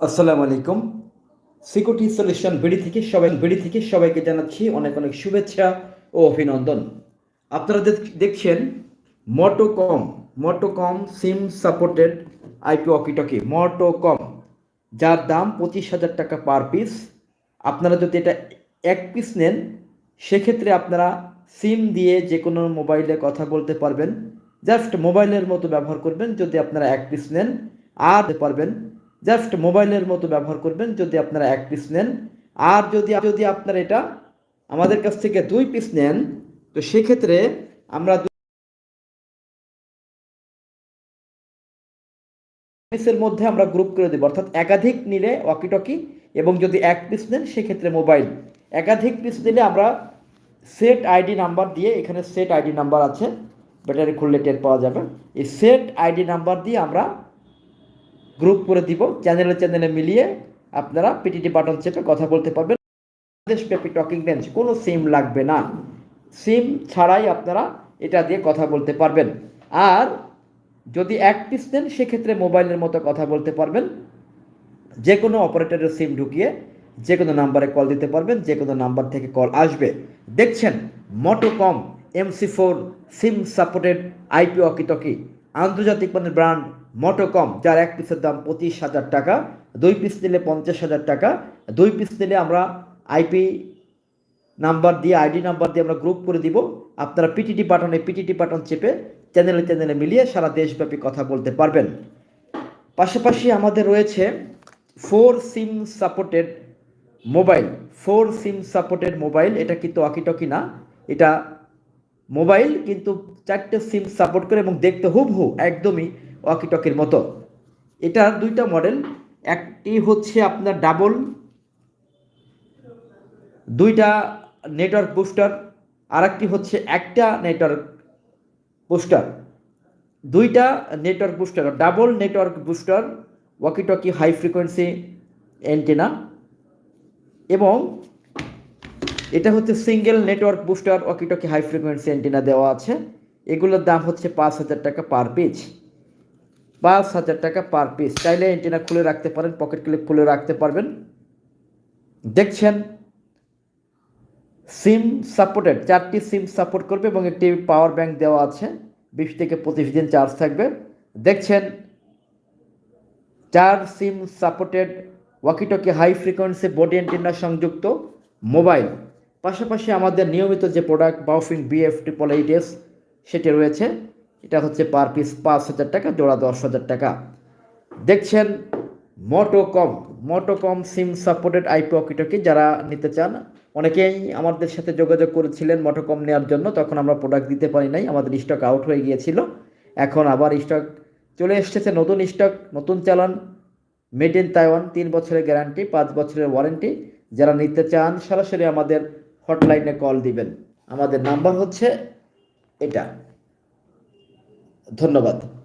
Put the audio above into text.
আসসালামু আলাইকুম। Security solution BD থেকে সবাই বিডি থেকে সবাইকে জানাচ্ছি অনেক অনেক শুভেচ্ছা ও অভিনন্দন। আপনারা দেখ- দেখছেন Motocom Motocom SIM supported IP walkie talkie Motocom যার দাম পঁচিশ হাজার টাকা পার পিস। আপনারা যদি এটা এক পিস নেন, সেক্ষেত্রে আপনারা সিম দিয়ে যে কোনো মোবাইলে কথা বলতে পারবেন। জাস্ট মোবাইলের মতো ব্যবহার করবেন যদি আপনারা এক পিস নেন। আর পারবেন জাস্ট মোবাইলের মতো ব্যবহার করবেন যদি আপনারা এক পিস নেন। আর যদি যদি আপনারা এটা আমাদের কাছ থেকে দুই পিস নেন, তো সেক্ষেত্রে আমরা পিসের মধ্যে আমরা গ্রুপ করে দেবো। অর্থাৎ একাধিক নিলে ওয়াকিটকি এবং যদি এক পিস নেন, সেক্ষেত্রে মোবাইল একাধিক পিস নিলে আমরা সেট আইডি নাম্বার দিয়ে, এখানে সেট আইডি নাম্বার আছে, ব্যাটারি খুললে টের পাওয়া যাবে। এই সেট আইডি নাম্বার দিয়ে আমরা গ্রুপ করে দিব চ্যানেলে চ্যানেলে মিলিয়ে আপনারা পিটিটি বাটন চেপে কথা বলতে পারবেন। দেশব্যাপী টকিং রেঞ্জ কোনো সিম লাগবে না। সিম ছাড়াই আপনারা এটা দিয়ে কথা বলতে পারবেন। আর যদি এক পিস নেন, সেক্ষেত্রে মোবাইলের মতো কথা বলতে পারবেন। যে কোনো অপারেটরের সিম ঢুকিয়ে যে কোনো নাম্বারে কল দিতে পারবেন যে কোনো নাম্বার থেকে কল আসবে। দেখছেন Motocom MC four SIM supported IP walkie talkie আন্তর্জাতিক মানের ব্র্যান্ড মোটোকম যার এক পিসের দাম পঁচিশ হাজার টাকা, দুই পিস নিলে পঞ্চাশ হাজার টাকা, দুই পিস নিলে আমরা আইপি নাম্বার দিয়ে আইডি নাম্বার দিয়ে আমরা গ্রুপ করে দিব। আপনারা পিটিটি বাটনে পিটিটি বাটন চেপে চ্যানেলে চ্যানেলে মিলিয়ে সারা দেশব্যাপী কথা বলতে পারবেন। পাশাপাশি আমাদের রয়েছে four SIM supported mobile four SIM supported mobile এটা কিন্তু অকিটকি না? এটা মোবাইল কিন্তু চারটে সিম সাপোর্ট করে এবং দেখতে হুবহু একদমই ওয়াকিটকির মতো। এটার দুইটা মডেল একটি হচ্ছে আপনার ডাবল দুইটা নেটওয়ার্ক বুস্টার আর একটি হচ্ছে একটা নেটওয়ার্ক বুস্টার দুইটা network booster double network booster walkie talkie high frequency antenna এবং এটা হচ্ছে single network booster walkie talkie high frequency antenna দেওয়া আছে। এগুলোর দাম হচ্ছে পাঁচ হাজার টাকা পার পিস পাঁচ হাজার টাকা পার পিস চাইলে অ্যান্টেনা খুলে রাখতে পারেন পকেট ক্লিপ খুলে রাখতে পারবেন। দেখছেন? সিম সাপোর্টেড চারটি সিম সাপোর্ট করবে এবং একটি পাওয়ার ব্যাংক দেওয়া আছে। বিশ থেকে পঁচিশ দিন চার্জ থাকবে। দেখছেন? চার SIM supported walkie talkie high frequency body antenna সংযুক্ত মোবাইল পাশাপাশি আমাদের নিয়মিত যে product Baofeng BF triple eight S সেটি রয়েছে, এটা হচ্ছে পার পিস পাঁচ হাজার টাকা, জোড়া দশ হাজার টাকা। দেখছেন Motocom Motocom SIM supported IP walkie talkie যারা নিতে চান, অনেকেই আমাদের সাথে যোগাযোগ করেছিলেন মোটোকম নেওয়ার জন্য, তখন আমরা প্রোডাক্ট দিতে পারি নাই, আমাদের স্টক আউট হয়ে গিয়েছিল। এখন আবার স্টক চলে এসেছে, নতুন স্টক নতুন চালান মেড ইন তাইওয়ান তিন বছরের গ্যারান্টি পাঁচ বছরের ওয়ারেন্টি যারা নিতে চান, সরাসরি আমাদের হটলাইনে কল দিবেন। আমাদের নাম্বার হচ্ছে এটা। ধন্যবাদ।